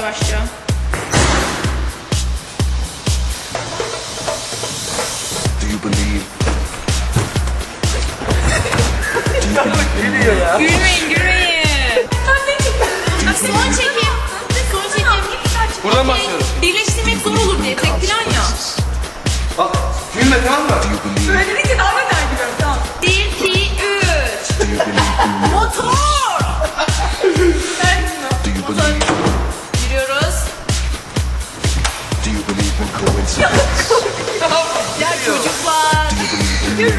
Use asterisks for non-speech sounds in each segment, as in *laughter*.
yavaşça. Gülüyor ya. Gülmeyin gülmeyin. Son çekim. Son çekim. Buradan başlıyoruz. Birleştirmek zor olur diye tek plan ya. Bak gülme tamam mı? Söyledik ki dalga dergiler tamam. 1, 2, 3. Motor. Believe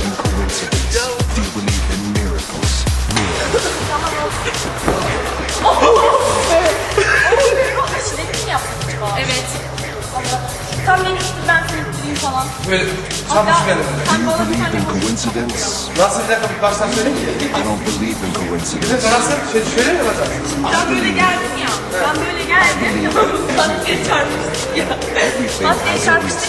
in coincidence? Do you believe in miracles? Evet. Sen beni tut, ben seni falan. Böyle Nasıl bir dakika bir baştan söyleyeyim Bir nasıl? Şöyle, şöyle mi yapacağız? Ben böyle geldim ya. Ben böyle geldim. Maskeye çarpmıştık ya. Maskeye a çarpmıştık.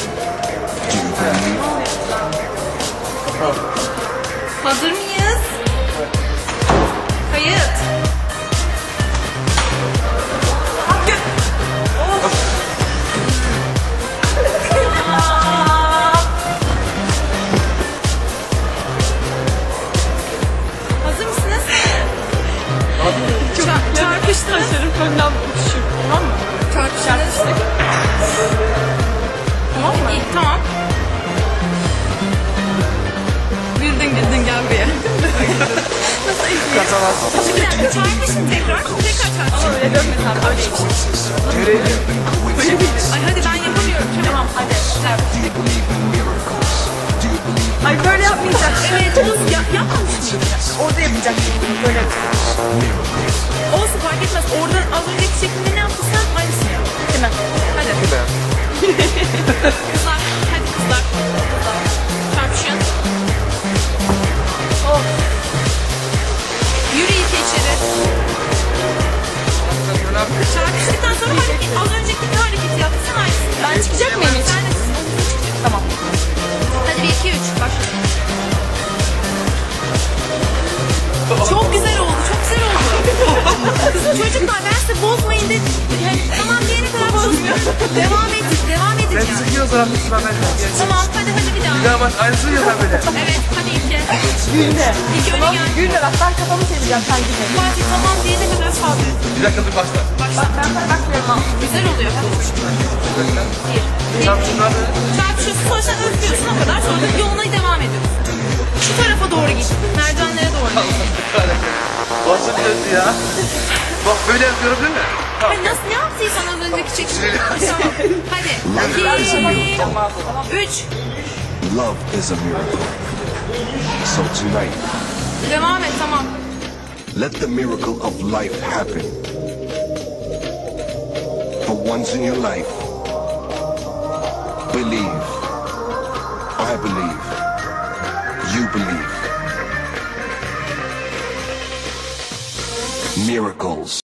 Tamam. Güldün güldün gel buraya. Çarpışın tekrar. Ay hadi ben yapamıyorum. Tamam hadi. Ay böyle yapmayacaksın. Evet Oğuz ya, yapmamış mıydın? Orada yapacaksın bunu böyle. Olsun fark etmez. Oradan az önceki şeklinde ne yaptıysan aynısını yap. Değil mi? Hadi. Kızlar. Çok güzel oldu, çok güzel oldu. *laughs* Kızım çocuklar ben size bozmayın dedim. Yani, tamam diyene kadar bozmuyor. devam edin, devam edin Ben yani. sıkıyor bir sıra ben. Tamam hadi hadi bir daha. Bir daha baş aynısını yapar *laughs* böyle. Evet hadi İlke. Gülme. İlke öne Tamam gel. gülme bak ben kafamı çevireceğim sen gülme. Fatih tamam diyene kadar sabret. Bir dakika dur başla. Başla. Bak ben bakmıyorum. Güzel oluyor. Bir. Böyle. Çarpışıyorsun sonra sen öpüyorsun o kadar sonra yoluna devam ediyorsun. Şu Döndü ya? Bak böyle yapıyorum değil mi? Hadi nasıl ne yaptıysan az önceki çekim. tamam. Hadi. İki, üç. Love is a miracle. So tonight, Devam et tamam. let the miracle of life happen. For once in your life, believe. I believe. You believe. Miracles.